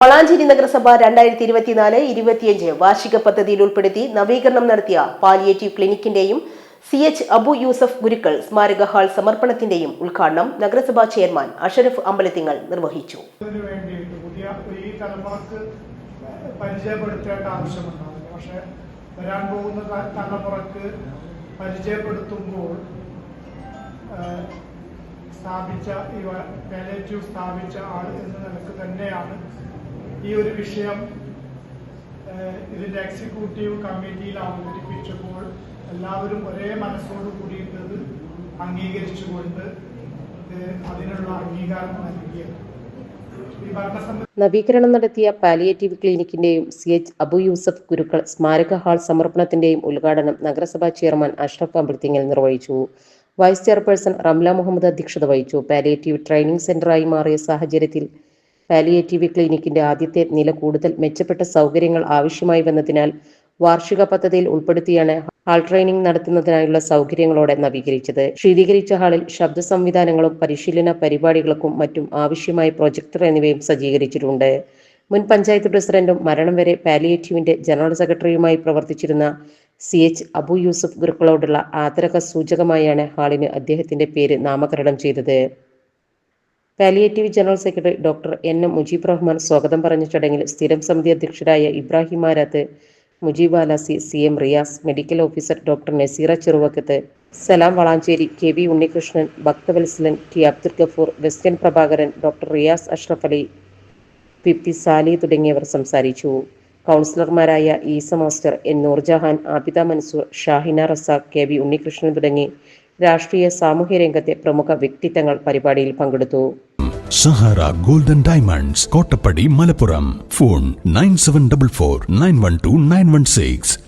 വളാഞ്ചേരി നഗരസഭ രണ്ടായിരത്തി ഇരുപത്തിനാല് ഇരുപത്തിയഞ്ച് വാർഷിക പദ്ധതിയിൽ ഉൾപ്പെടുത്തി നവീകരണം നടത്തിയ പാലിയേറ്റീവ് ക്ലിനിക്കിന്റെയും സി എച്ച് അബു യൂസഫ് ഗുരുക്കൾ സ്മാരക ഹാൾ സമർപ്പണത്തിന്റെയും ഉദ്ഘാടനം നഗരസഭാ ചെയർമാൻ അഷറഫ് അമ്പലത്തിങ്ങൾ നിർവഹിച്ചു. പരിചയപ്പെടുത്തേണ്ട വരാൻ പോകുന്ന പരിചയപ്പെടുത്തുമ്പോൾ സ്ഥാപിച്ച ഈ പാലേറ്റീവ് സ്ഥാപിച്ച ആൾ എന്ന നിലയ്ക്ക് തന്നെയാണ് ഈ ഒരു വിഷയം ഇതിന്റെ എക്സിക്യൂട്ടീവ് കമ്മിറ്റിയിൽ അവതരിപ്പിച്ചപ്പോൾ എല്ലാവരും ഒരേ മനസ്സോട് കൂടിയിട്ടത് അംഗീകരിച്ചുകൊണ്ട് അതിനുള്ള അംഗീകാരം നൽകിയത്. നവീകരണം നടത്തിയ പാലിയേറ്റീവ് ക്ലിനിക്കിന്റെയും സി എച്ച് അബു യൂസഫ് ഗുരുക്കൾ സ്മാരക ഹാൾ സമർപ്പണത്തിന്റെയും ഉദ്ഘാടനം നഗരസഭാ ചെയർമാൻ അഷ്റഫ് അമ്പലത്തിങ്ങൽ നിർവഹിച്ചു. വൈസ് ചെയർപേഴ്സൺ റംല മുഹമ്മദ് അധ്യക്ഷത വഹിച്ചു. പാലിയേറ്റീവ് ട്രെയിനിംഗ് സെന്ററായി മാറിയ സാഹചര്യത്തിൽ പാലിയേറ്റീവ് ക്ലിനിക്കിന്റെ ആദ്യത്തെ നില കൂടുതൽ മെച്ചപ്പെട്ട സൗകര്യങ്ങൾ ആവശ്യമായി വന്നതിനാൽ വാർഷിക പദ്ധതിയിൽ ഉൾപ്പെടുത്തിയാണ് ഹാൾ ട്രെയിനിംഗ് നടത്തുന്നതിനായുള്ള സൗകര്യങ്ങളോടെ നവീകരിച്ചത്. ശീതീകരിച്ച ഹാളിൽ ശബ്ദ സംവിധാനങ്ങളും പരിശീലന പരിപാടികൾക്കും മറ്റും ആവശ്യമായ പ്രൊജക്ടർ എന്നിവയും സജ്ജീകരിച്ചിട്ടുണ്ട്. മുൻ പഞ്ചായത്ത് പ്രസിഡന്റും മരണം വരെ പാലിയേറ്റീവിന്റെ ജനറൽ സെക്രട്ടറിയുമായി പ്രവർത്തിച്ചിരുന്ന സി എച്ച് അബു യൂസഫ് ഗുരുക്കളോടുള്ള ആദരക സൂചകമായാണ് ഹാളിന് അദ്ദേഹത്തിന്റെ പേര് നാമകരണം ചെയ്തത്. Palliative general secretary doctor N M Mujeeb Rahman സ്വാഗതം പറഞ്ഞ ചടങ്ങിൽ സ്ഥിരം സമിതി അധ്യക്ഷരായ Ibrahim Arath Mujeeb Alasi C M Riyas medical officer doctor Naseera Cheruvakkath Salam Valanchery K V Unnikrishnan Bhakthavathsalan T Abdul Gafoor വെസ്റ്റ്യൻ Prabhakaran doctor Riyas Ashraf Ali P P Sali തുടങ്ങിയവർ സംസാരിച്ചു. കൗൺസിലർമാരായ Isa master N Noorjahan Abida Mansoor Shahina Razak K V Unnikrishnan തുടങ്ങി രാഷ്ട്രീയ സാമൂഹ്യ രംഗത്തെ പ്രമുഖ വ്യക്തിത്വങ്ങൾ പരിപാടിയിൽ പങ്കെടുത്തു. Sahara golden diamonds Kottappadi Malappuram. Phone nine seven double four nine one two nine one six.